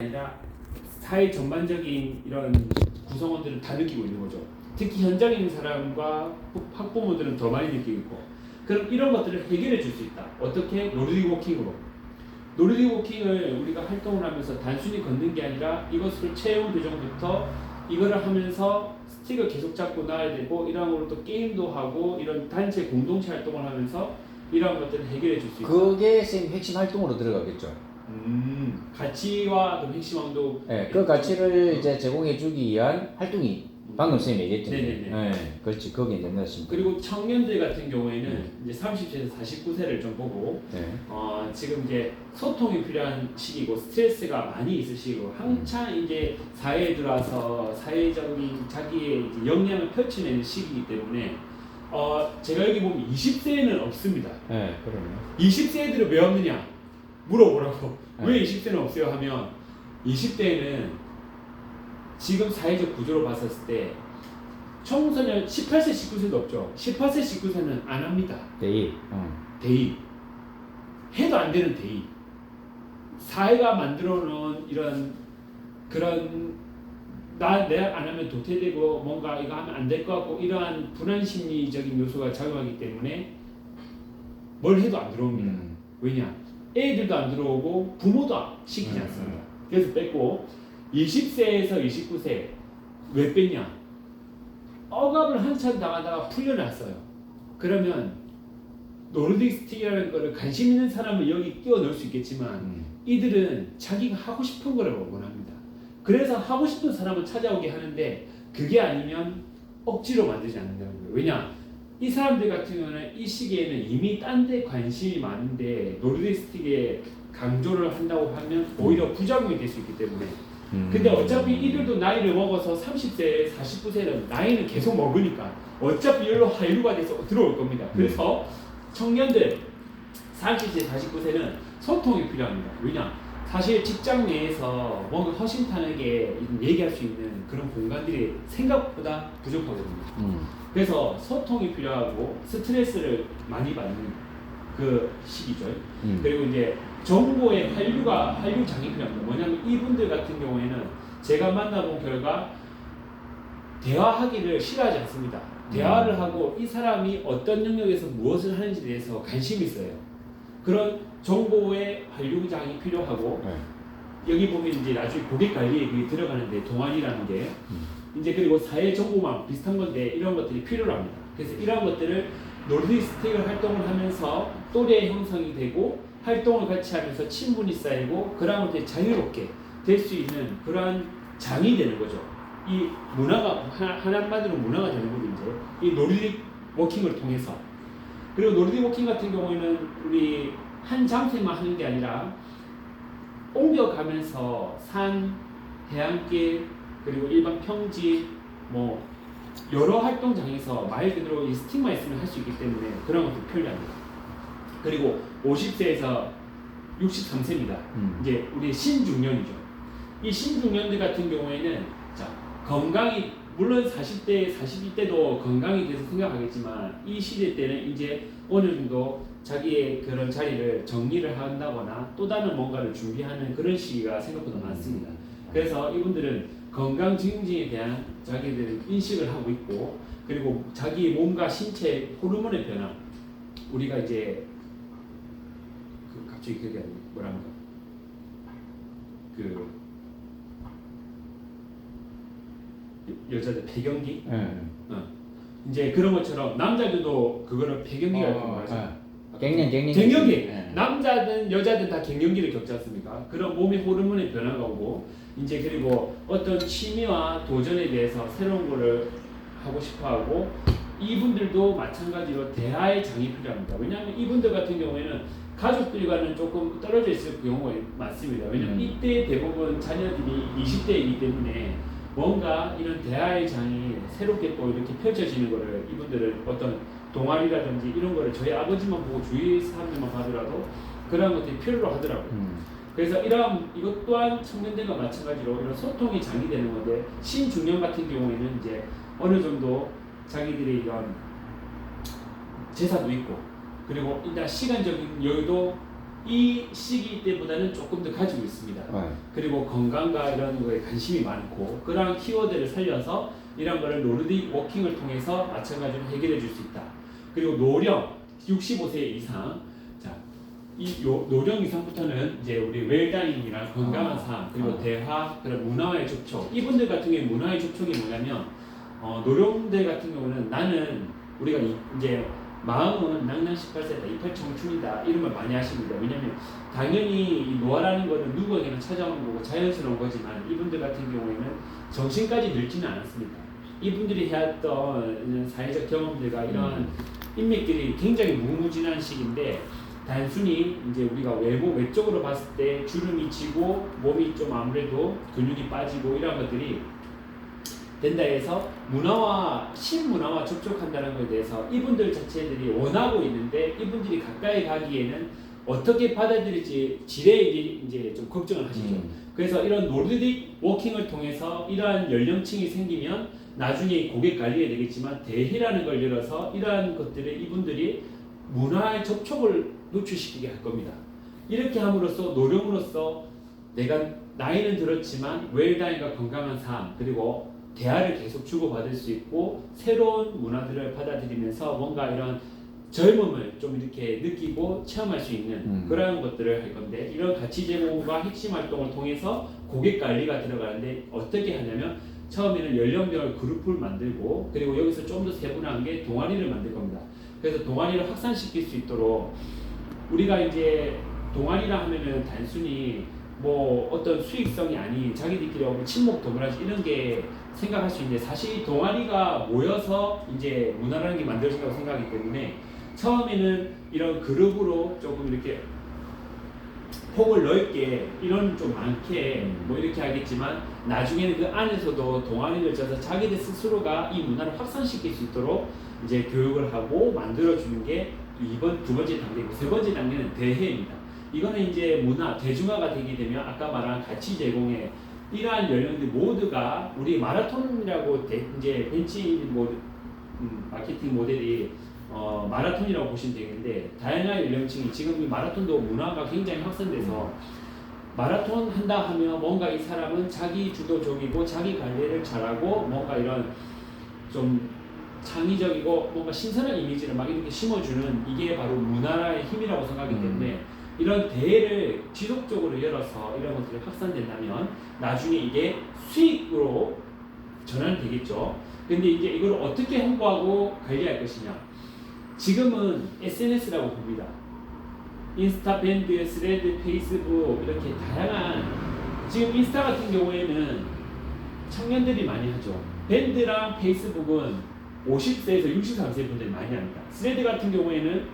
아니라 사회 전반적인 이런 구성원들은 다 느끼고 있는 거죠. 특히 현장에 있는 사람과 학부모들은 더 많이 느끼고 있고 그럼 이런 것들을 해결해 줄 수 있다. 어떻게? 노르딕 워킹으로. 노르딕 워킹을 우리가 활동을 하면서 단순히 걷는 게 아니라 이것을 체험 교정부터 이거를 하면서 스틱을 계속 잡고 나야 되고 이런 걸로 또 게임도 하고 이런 단체 공동체 활동을 하면서 이런 것들을 해결해 줄 수 있다. 그게 쌤 핵심 활동으로 들어가겠죠. 음, 가치와 그 핵심왕도 예, 그 가치를 이제 제공해주기 위한 활동이 방금 쌤이 얘기했던 네네네. 예, 그렇지 거기에 된다 싶습니다. 그리고 청년들 같은 경우에는 이제 30세에서 49세를 좀 보고 네. 어, 지금 이제 소통이 필요한 시기고 스트레스가 많이 있을 시기고 한창 이제 사회에 들어와서 사회적인 자기의 이제 역량을 펼쳐내는 시기이기 때문에 어, 제가 여기 보면 20세는 없습니다. 예, 그러네요. 20세 애들은 왜 없느냐 물어보라고 네. 왜 20세는 없어요 하면 20대에는 지금 사회적 구조로 봤었을 때 청소년 18세 19세도 없죠 18세 19세는 안 합니다 대입. 어. 대입 해도 안 되는 대입 사회가 만들어 놓은 이런 그런 나 내가 안 하면 도태되고 뭔가 이거 하면 안 될 것 같고 이러한 불안 심리적인 요소가 작용하기 때문에 뭘 해도 안 들어옵니다 음. 왜냐? 애들도 안 들어오고 부모도 시키지 음, 않습니다. 그래서 뺐고 20세에서 29세 왜 뺐냐? 억압을 한참 당하다가 풀려났어요. 그러면 노르딕 스틱이라는 거를 관심 있는 사람을 여기 끼워 넣을 수 있겠지만 음. 이들은 자기가 하고 싶은 거를 원합니다. 그래서 하고 싶은 사람을 찾아오게 하는데 그게 아니면 억지로 만들지 않는다는 거예요. 왜냐? 이 사람들 같은 경우는 이 시기에는 이미 딴 데 관심이 많은데 노르디스틱에 강조를 한다고 하면 오히려 부작용이 될 수 있기 때문에 음. 근데 어차피 이들도 나이를 먹어서 30세, 49세는 나이는 계속 먹으니까 어차피 열로 한류가 돼서 들어올 겁니다. 그래서 청년들 30세, 49세는 소통이 필요합니다. 왜냐? 사실 직장 내에서 뭔가 허심탄회하게 얘기할 수 있는 그런 공간들이 생각보다 부족하거든요. 음. 그래서 소통이 필요하고 스트레스를 많이 받는 그 시기죠. 음. 그리고 이제 정보의 한류가 한류 장이 필요합니다. 뭐냐면 이분들 같은 경우에는 제가 만나본 결과 대화하기를 싫어하지 않습니다. 대화를 음. 하고 이 사람이 어떤 영역에서 무엇을 하는지에 대해서 관심이 있어요. 그런 정보의 한류장이 필요하고 네. 여기 보면 이제 나중에 고객 관리에 들어가는데 동안이라는 게 음. 이제 그리고 사회 정보망 비슷한 건데 이런 것들이 필요합니다. 그래서 이런 것들을 노르디스틱을 활동을 하면서 또래 형성이 되고 활동을 같이 하면서 친분이 쌓이고 그다음부터 자유롭게 될 수 있는 그러한 장이 되는 거죠. 이 문화가 하나, 하나만으로 문화가 되는 거죠. 이제 이 노르딕 워킹을 통해서 그리고 노르딕 워킹 같은 경우에는 우리 한 장소에만 하는 게 아니라 옮겨가면서 산, 해안길 그리고 일반 평지 뭐 여러 활동장에서 말 그대로 이 스틱만 있으면 할 수 있기 때문에 그런 것도 편리합니다. 그리고 50세에서 63세입니다. 음. 이제 우리 신중년이죠. 이 신중년들 같은 경우에는 자 건강이 물론 40대, 41대도 건강에 대해서 생각하겠지만 이 시대 때는 이제 어느 정도 자기의 그런 자리를 정리를 한다거나 또 다른 뭔가를 준비하는 그런 시기가 생각보다 많습니다. 그래서 이분들은 건강 증진에 대한 자기들은 인식을 하고 있고 그리고 자기 몸과 신체 호르몬의 변화. 우리가 이제 그 갑자기 그게 뭐랍니까 그 여- 여자들 폐경기? 예. 이제 그런 것처럼 남자들도 그거를 폐경기라고 어, 말하죠. 예. 갱년 갱년. 갱년기 예. 남자든 여자든 다 갱년기를 겪지 않습니까? 그런 몸의 호르몬의 변화가 오고 이제 그리고 어떤 취미와 도전에 대해서 새로운 거를 하고 싶어하고 이분들도 마찬가지로 대화의 장이 필요합니다. 왜냐하면 이분들 같은 경우에는 가족들과는 조금 떨어져 있을 경우가 많습니다. 왜냐하면 음. 이때 대부분 자녀들이 20대이기 때문에 뭔가 이런 대화의 장이 새롭게 또 이렇게 펼쳐지는 거를 이분들은 어떤 동아리라든지 이런 거를 저희 아버지만 보고 주위 사람들만 봐더라도 그런 것들이 필요로 하더라고요. 음. 그래서 이런 이것 또한 청년들과 마찬가지로 이런 소통이 장이 되는 건데 신중년 같은 경우에는 이제 어느 정도 자기들의 이런 제사도 있고 그리고 일단 시간적인 여유도 이 시기 때보다는 조금 더 가지고 있습니다. 어. 그리고 건강과 이런 거에 관심이 많고 그러한 키워드를 살려서 이런 거를 노르딕 워킹을 통해서 마찬가지로 해결해 줄 수 있다. 그리고 노령 65세 이상 자, 이 요- 노령 이상부터는 이제 우리 웰다잉이랑 건강한 아. 삶 그리고 아. 대화 그런 문화의 접촉 이분들 같은 경우에 문화의 접촉이 뭐냐면 어, 노령들 같은 경우는 나는 우리가 이, 이제 마음은 낭낭 18세다 이팔 청춘이다 이런 걸 많이 하십니다 왜냐면 당연히 이 노화라는 거는 누구에게나 찾아오는 거고 자연스러운 거지만 이분들 같은 경우에는 정신까지 늙지는 않았습니다 이분들이 해왔던 사회적 경험들과 이런 인맥들이 굉장히 무궁무진한 시기인데 단순히 이제 우리가 외모 외적으로 봤을 때 주름이 지고 몸이 좀 아무래도 근육이 빠지고 이런 것들이 된다 해서 문화와 신문화와 접촉한다는 것에 대해서 이분들 자체들이 원하고 있는데 이분들이 가까이 가기에는 어떻게 받아들일지 지레에게 이제 좀 걱정을 하시죠. 음. 그래서 이런 노르딕 워킹을 통해서 이러한 연령층이 생기면 나중에 고객 관리에 되겠지만 대회라는 걸 열어서 이러한 것들을 이분들이 문화의 접촉을 노출시키게 할 겁니다. 이렇게 함으로써 노령으로서 내가 나이는 들었지만 웰다인과 건강한 삶 그리고 대화를 계속 주고받을 수 있고 새로운 문화들을 받아들이면서 뭔가 이런 젊음을 좀 이렇게 느끼고 체험할 수 있는 음. 그러한 것들을 할 건데 이런 가치 제공과 핵심 활동을 통해서 고객 관리가 들어가는데 어떻게 하냐면 처음에는 연령별 그룹을 만들고 그리고 여기서 좀 더 세분화한 게 동아리를 만들 겁니다. 그래서 동아리를 확산시킬 수 있도록 우리가 이제 동아리라 하면은 단순히 뭐 어떤 수익성이 아닌 자기들끼리 뭐 친목 도모라지 이런 게 생각할 수 있는데 사실 이 동아리가 모여서 이제 문화라는 게 만들어진다고 생각하기 때문에 처음에는 이런 그룹으로 조금 이렇게 폭을 넓게 이런 좀 많게 음. 뭐 이렇게 하겠지만 나중에는 그 안에서도 동아리를 짜서 자기들 스스로가 이 문화를 확산시킬 수 있도록 이제 교육을 하고 만들어주는 게 이번 두 번째 단계고 세 번째 단계는 대회입니다. 이거는 이제 문화 대중화가 되게 되면 아까 말한 가치 제공에 이러한 연령들 모두가 우리 마라톤이라고 대- 이제 벤치 모 음, 마케팅 모델이 어, 마라톤이라고 보시면 되겠는데 다양한 연령층이 지금 이 마라톤도 문화가 굉장히 확산돼서 마라톤 한다 하면 뭔가 이 사람은 자기 주도적이고 자기 관리를 잘하고 뭔가 이런 좀 창의적이고 뭔가 신선한 이미지를 막 이렇게 심어주는 이게 바로 문화의 힘이라고 생각하기 음. 때문에 이런 대회를 지속적으로 열어서 이런 것들이 확산된다면 나중에 이게 수익으로 전환되겠죠. 근데 이제 이걸 어떻게 홍보하고 관리할 것이냐. 지금은 SNS라고 봅니다. 인스타, 밴드, 스레드, 페이스북 이렇게 다양한 지금 인스타 같은 경우에는 청년들이 많이 하죠. 밴드랑 페이스북은 50세에서 63세 분들이 많이 합니다. 스레드 같은 경우에는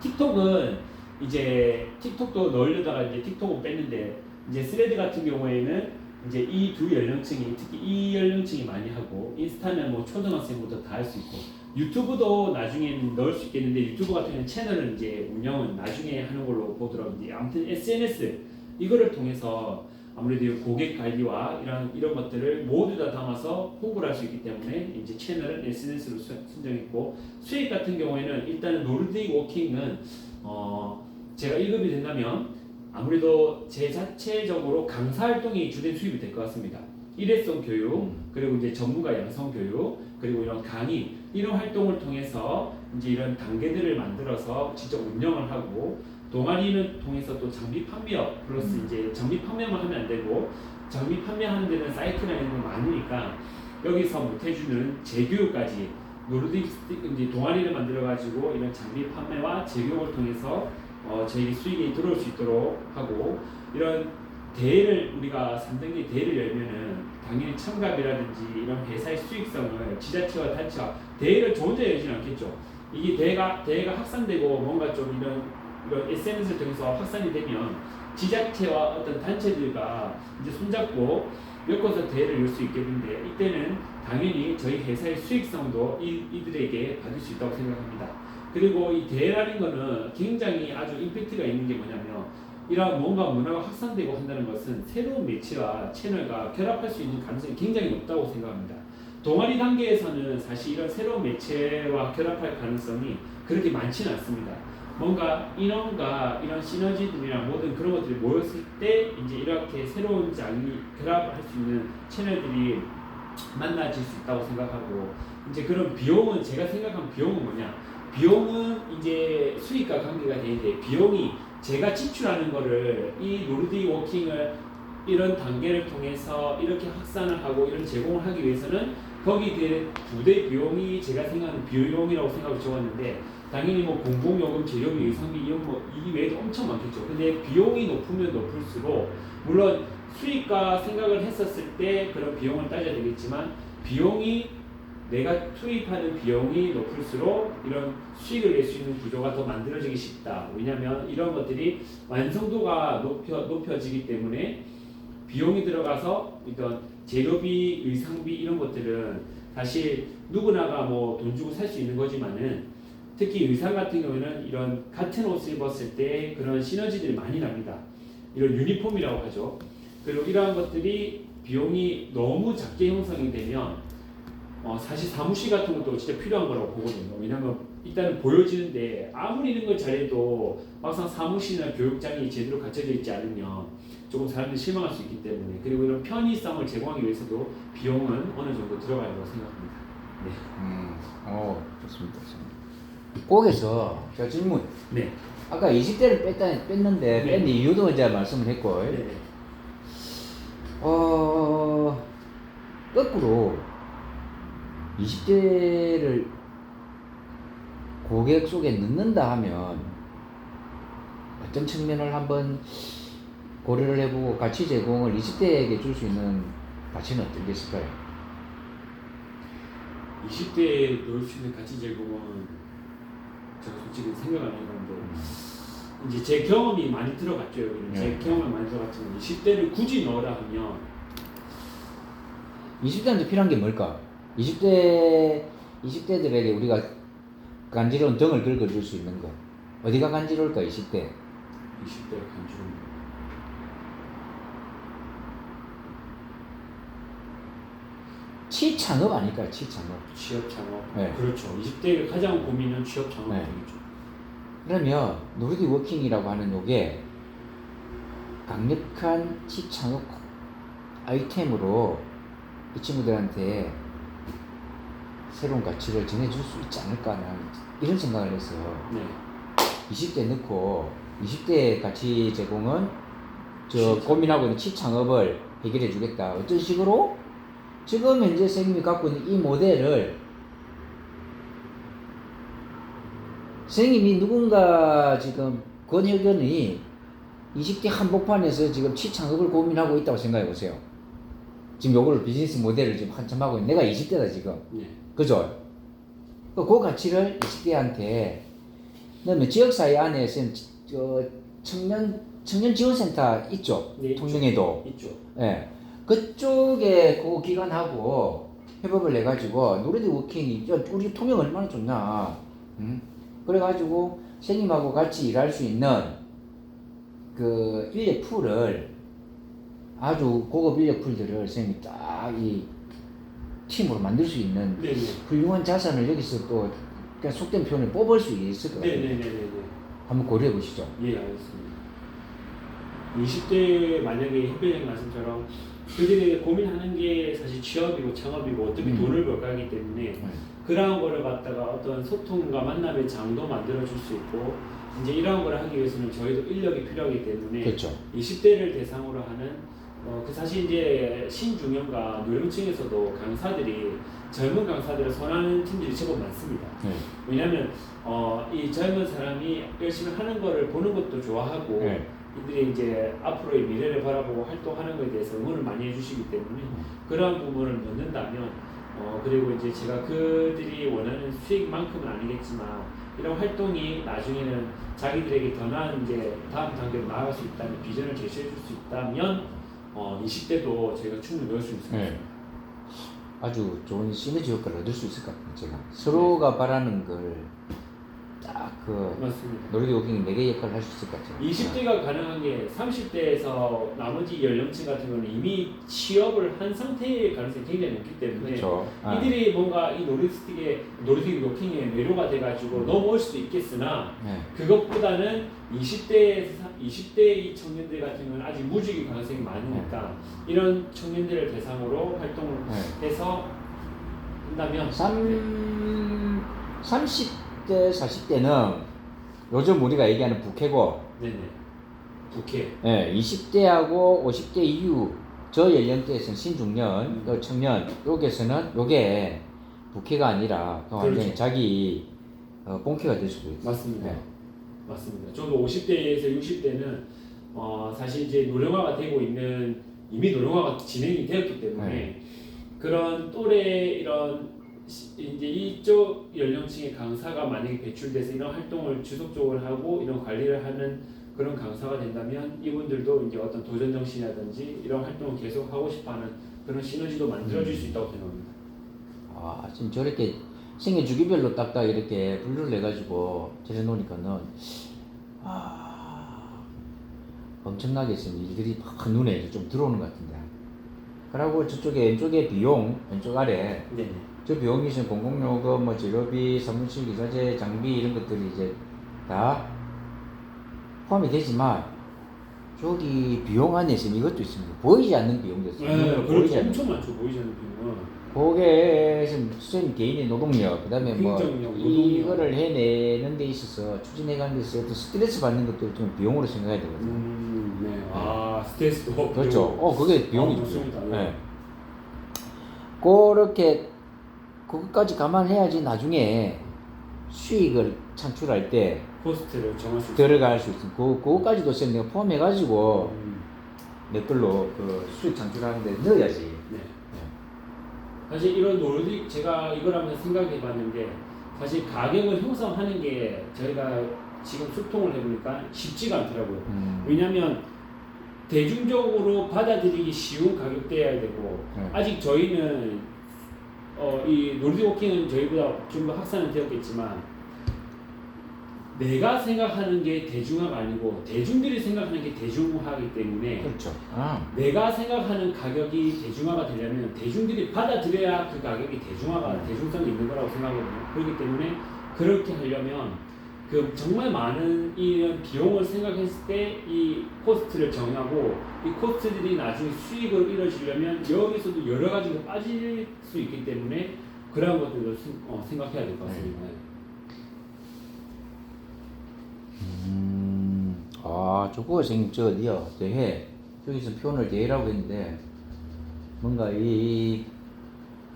틱톡은 이제 틱톡도 넣으려다가 이제 틱톡은 뺐는데 이제 스레드 같은 경우에는 이제 이 두 연령층이 특히 이 연령층이 많이 하고 인스타는 뭐 초등학생부터 다 할 수 있고 유튜브도 나중에는 넣을 수 있겠는데 유튜브 같은 경우는 채널은 이제 운영은 나중에 하는 걸로 보더라고요. 이제 아무튼 SNS 이거를 통해서 아무래도 고객 관리와 이런 이런 것들을 모두 다 담아서 홍보를 할 수 있기 때문에 이제 채널은 SNS로 선정했고 수익 같은 경우에는 일단은 노르딕 워킹은 어 제가 1급이 된다면 아무래도 제 자체적으로 강사 활동이 주된 수입이 될 것 같습니다. 일회성 교육 그리고 이제 전문가 양성 교육 그리고 이런 강의 이런 활동을 통해서 이제 이런 단계들을 만들어서 직접 운영을 하고 동아리는 통해서 또 장비 판매업 플러스 이제 장비 판매만 하면 안 되고 장비 판매하는 데는 사이트나 이런 거 많으니까 여기서 못 해주는 재교육까지 노르딕 스틱 이제 동아리를 만들어 가지고 이런 장비 판매와 재교육을 통해서 어, 저희 수익이 들어올 수 있도록 하고 이런 대회를 우리가 3단계 대회를 열면은 당연히 참가비라든지 이런 회사의 수익성을 지자체와 단체와 대회를 저 혼자 열지는 않겠죠. 이게 대회가 대회가 확산되고 뭔가 좀 이런 이런 SNS를 통해서 확산이 되면 지자체와 어떤 단체들과 이제 손잡고 엮어서 대회를 열 수 있겠는데 이때는 당연히 저희 회사의 수익성도 이, 이들에게 받을 수 있다고 생각합니다. 그리고 이 대회라는 거는 굉장히 아주 임팩트가 있는 게 뭐냐면 이러한 뭔가 문화가 확산되고 한다는 것은 새로운 매체와 채널과 결합할 수 있는 가능성이 굉장히 높다고 생각합니다. 동아리 단계에서는 사실 이런 새로운 매체와 결합할 가능성이 그렇게 많지는 않습니다. 뭔가 인원과 이런 시너지들이랑 모든 그런 것들이 모였을 때 이제 이렇게 새로운 장이 결합할 수 있는 채널들이 만나질 수 있다고 생각하고 이제 그런 비용은 제가 생각한 비용은 뭐냐 비용은 이제 수익과 관계가 되는데 비용이 제가 지출하는 거를 이 노르디 워킹을 이런 단계를 통해서 이렇게 확산을 하고 이런 제공을 하기 위해서는 거기에 부대 비용이 제가 생각하는 비용이라고 생각을 적었는데 당연히 뭐 공공요금, 재료비, 의상비 이런 뭐이 외에도 엄청 많겠죠. 근데 비용이 높으면 높을수록 물론 수익과 생각을 했었을 때 그런 비용을 따져야 되겠지만 비용이 내가 투입하는 비용이 높을수록 이런 수익을 낼 수 있는 구조가 더 만들어지기 쉽다. 왜냐하면 이런 것들이 완성도가 높여, 높여지기 때문에 비용이 들어가서 이런 재료비, 의상비 이런 것들은 사실 누구나가 뭐 돈 주고 살 수 있는 거지만은 특히 의상 같은 경우에는 이런 같은 옷을 입었을 때 그런 시너지들이 많이 납니다. 이런 유니폼이라고 하죠. 그리고 이러한 것들이 비용이 너무 작게 형성이 되면 어, 사실 사무실 같은 것도 진짜 필요한 거라고 보거든요. 왜냐하면 일단은 보여지는데 아무리 이런 걸 잘해도 막상 사무실이나 교육장이 제대로 갖춰져 있지 않으면 조금 사람들이 실망할 수 있기 때문에 그리고 이런 편의성을 제공하기 위해서도 비용은 어느 정도 들어가야라고 생각합니다. 음, 어, 좋습니다. 좋습니다. 꼭에서 제가 질문. 네. 아까 20대를 뺐다, 뺐는데 네. 뺀 이유도 이제 말씀을 했고, 네. 어, 거꾸로 20대를 고객 속에 넣는다 하면 어떤 측면을 한번 고려를 해보고 가치 제공을 20대에게 줄 수 있는 가치는 어떤 게 있을까요? 20대에 넣을 수 있는 가치 제공은 제가 솔직히 생각 안 해봤는데 이제 제 경험이 많이 들어갔죠 여기는 제 네. 경험이 많이 들어갔지만 20대를 굳이 넣으라 하면 20대한테 필요한 게 뭘까? 20대 20대들에게 우리가 간지러운 등을 긁어줄 수 있는 거 어디가 간지러울까 20대 20대 간주는 치창업 아닐까요? 치창업 취업 창업 네. 그렇죠 20대의 가장 고민은 취업 네. 창업이죠 그러면 노르디 워킹이라고 하는 요게 강력한 치창업 아이템으로 이 친구들한테 새로운 가치를 전해줄 수 있지 않을까 나는 이런 생각을 했어요. 네 20대 넣고 20대 가치 제공은 저 치창. 고민하고 있는 치창업을 해결해 주겠다. 어떤 식으로? 지금 현재 선생님이 갖고 있는 이 모델을 선생님이 누군가 지금 권혁연이 20대 한복판에서 지금 치창업을 고민하고 있다고 생각해 보세요. 지금 요거를 비즈니스 모델을 지금 한참 하고 있는 내가 20대다 지금. 네. 그죠? 그 가치를 20대한테 그다음에 지역사회 안에서 저 청년 청년 지원센터 있죠. 네. 통영에도. 있죠 예. 그쪽에 그 기관하고 협업을 해가지고 노래디 워킹이 야, 우리 통영 얼마나 좋냐. 응? 그래가지고 선생님하고 같이 일할 수 있는 그 인력 풀을 아주 고급 인력 풀들을 선생님이 딱 이 팀으로 만들 수 있는 네네 훌륭한 자산을 여기서 또 그냥 속된 표현을 뽑을 수 있을 것 같아요. 네네네네네 한번 고려해 보시죠. 예 알겠습니다 20대 만약에 햇볕님 말씀처럼 그들이 고민하는 게 사실 취업이고 창업이고 어떻게 음. 돈을 벌까 하기 때문에 그러한 거를 갖다가 어떤 소통과 만남의 장도 만들어 줄 수 있고 이제 이러한 걸 하기 위해서는 저희도 인력이 필요하기 때문에 그렇죠. 20대를 대상으로 하는 어, 그 사실 이제 신중년과 노령층에서도 강사들이 젊은 강사들을 선호하는 팀들이 제법 많습니다. 네. 왜냐하면 어, 이 젊은 사람이 열심히 하는 거를 보는 것도 좋아하고 네. 이들이 이제 앞으로의 미래를 바라보고 활동하는 것에 대해서 응원을 많이 해주시기 때문에 그러한 부분을 넣는다면 어, 그리고 이제 제가 그들이 원하는 수익만큼은 아니겠지만 이런 활동이 나중에는 자기들에게 더 나은 이제 다음 단계로 나아갈 수 있다는 비전을 제시해 줄 수 있다면 어, 20대도 저희가 충분히 넣을 수 있을 것 네. 같습니다. 아주 좋은 시너지 효과를 얻을 수 있을 것 같아요. 제가 서로가 바라는 걸 딱그 맞습니다. 놀이기 워킹이 매개 역할을 할 수 있을 것 같아요. 20대가 가능한 게 30대에서 나머지 연령층 같은 경우는 이미 취업을 한 상태의 가능성이 굉장히 높기 때문에 그렇죠. 아, 이들이 뭔가 이 놀이스틱의 놀이스틱 워킹에 매료가 돼가지고 넘어올 수도 있겠으나 네. 그것보다는 20대 20대 이 청년들 같은 경우는 아직 무직의 가능성이 많으니까 이런 청년들을 대상으로 활동을 네. 해서 한다면 3 30 대 40대는 요즘 우리가 얘기하는 부캐고 네네 부캐 예, 20대하고 50대 이후 저 연령대에서는 신중년, 음. 또 청년 여기에서는 요게 부캐가 아니라 그 완전히 그렇죠. 자기 어, 본캐가 될 수도 있어요. 맞습니다. 네. 맞습니다. 저도 50대에서 60대는 어, 사실 이제 노령화가 되고 있는 이미 노령화가 진행이 되었기 때문에 네. 그런 또래 이런 시- 이제 이쪽 연령층의 강사가 만약에 배출돼서 이런 활동을 지속적으로 하고 이런 관리를 하는 그런 강사가 된다면 이분들도 이제 어떤 도전 정신이라든지 이런 활동을 계속 하고 싶어하는 그런 시너지도 만들어질 수 있다고 생각합니다. 아, 지금 저렇게 생애 주기별로 딱딱 이렇게 분류를 해가지고 저래 놓으니까는 아 엄청나게 지금 일들이 막 눈에 좀 들어오는 것 같은데. 그리고 저쪽에 왼쪽에 비용 왼쪽 아래 네. 저 비용이 지금 공공요금, 뭐 재료비, 사무실 기사제, 장비 이런 것들이 이제 다 포함이 되지만 저기 비용 안에 지금 이것도 있습니다. 보이지 않는 비용도 있어요. 네, 눈으로 보이지 그렇죠. 않는. 엄청 많죠. 보이지 않는 비용은. 그게 지금 선생님 개인의 노동력, 그다음에 뭐 행정력, 노동력. 이거를 해내는 데 있어서 추진해가는 데 있어서 어떤 스트레스 받는 것도 좀 비용으로 생각해야 되거든요. 음, 네. 아, 스트레스도 그렇죠. 비용. 어, 그게 비용이죠. 아, 좋습니다. 네. 네. 그렇게 그것까지 감안해야지 나중에 수익을 창출할 때 코스트를 정할 수. 들어갈 수 있어. 그 그거까지도 쌤 내가 포함해 가지고 음, 내 걸로 그 수익 창출하는데 넣어야지. 네. 사실 이런 놀이 제가 이걸 하면서 생각해 봤는데 사실 가격을 형성하는 게 저희가 지금 소통을 해보니까 쉽지가 않더라고요. 음. 왜냐하면 대중적으로 받아들이기 쉬운 가격대여야 되고 네. 아직 저희는 어, 이 놀이워킹은 저희보다 좀 더 확산은 되었겠지만 내가 생각하는 게 대중화가 아니고 대중들이 생각하는 게 대중화이기 때문에 그렇죠. 아. 내가 생각하는 가격이 대중화가 되려면 대중들이 받아들여야 그 가격이 대중화가 대중성이 있는 거라고 생각하거든요. 그렇기 때문에 그렇게 하려면 그 정말 많은 이런 비용을 생각했을 때 이 코스트를 정하고 이 코스트들이 나중에 수익으로 이루어지려면 여기서도 여러 가지가 빠질 수 있기 때문에 그러한 것들도 생- 어, 생각해야 될 것 같습니다. 음. 아, 저거 선생님 저 어디요? 대회. 여기서 표현을 대회라고 했는데 뭔가 이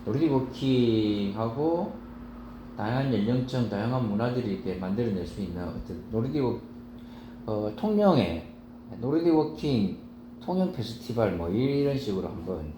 놀이워킹하고 다양한 연령층, 다양한 문화들이 이렇게 만들어낼 수 있는 어떤 놀이기워 어, 통영의 놀이기워킹 통영 페스티벌 뭐 이런 식으로 한번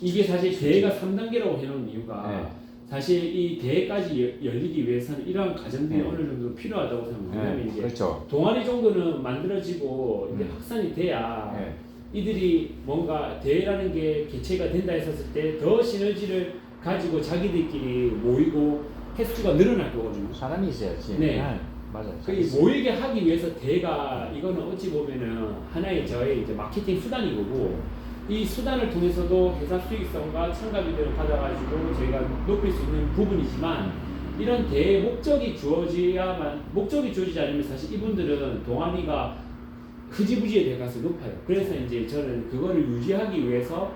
이게 사실 대회가 3단계라고 해놓은 이유가 네. 사실 이 대회까지 여- 열리기 위해서는 이러한 과정들이 네. 어느 정도 필요하다고 생각합니다. 네, 이제 그렇죠. 동아리 정도는 만들어지고 이제 음. 확산이 돼야 네. 이들이 뭔가 대회라는 게 개최가 된다 했었을 때 더 시너지를 가지고 자기들끼리 모이고 횟수가 늘어날 거거든요. 사람이 있어야지. 네. 맞아요. 그 이 모이게 하기 위해서 대회가 이거는 어찌 보면은 하나의 저의 이제 마케팅 수단이 거고 이 수단을 통해서도 회사 수익성과 참가비들을 받아가지고 저희가 높일 수 있는 부분이지만 이런 대회 목적이 주어져야만 목적이 주어지지 않으면 사실 이분들은 동아리가 흐지부지에 될 가능성이 높아요. 그래서 이제 저는 그거를 유지하기 위해서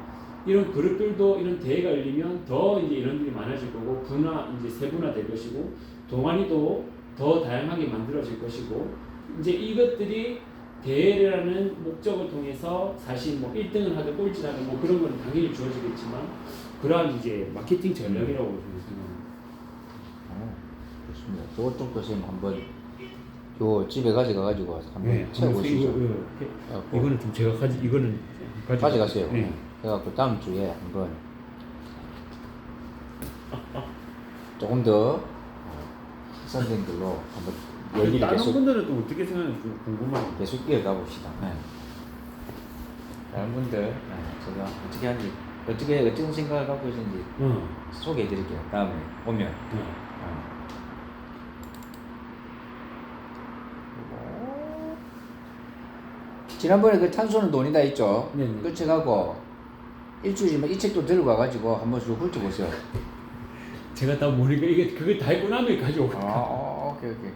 이런 그룹들도 이런 대회가 열리면 더 이제 이런들이 많아질 거고 분화 이제 세분화 될 것이고 동아리도 더 다양하게 만들어질 것이고 이제 이것들이 대회라는 목적을 통해서 사실 뭐 1등을 하든 꼴찌를 하든 뭐 그런 건 당연히 주어지겠지만 그러한 이제 마케팅 전략이라고 저는 생각합니다. 어, 좋습니다. 저쪽도 선생님 한번 요 집에 가져가가지고 한번 네, 채워보시죠. 이거, 이거는 좀 제가 가지 이거는 가져가세요. 네. 그래갖고 다음 주에 한번 조금 더 어, 선생들로 한번 열일이 다른 계속 분들은 또 어떻게 생각하는지 궁금하고 계속 이어가 봅시다. 네. 네. 다른 분들 네, 제가 어떻게 하는지 어떻게 어떤 생각을 갖고 계신지 응. 소개해 드릴게요. 다음에 오면. 응. 지난번에 그 탄소는 돈이다 있죠. 네, 끝이 가고 일주일이면 이 책도 들고 와가지고 한번 쭉 훑어보세요. 제가 다 모르니까 이게 그걸 다 읽고 나면 가져오고 아, 어, 오케이 오케이.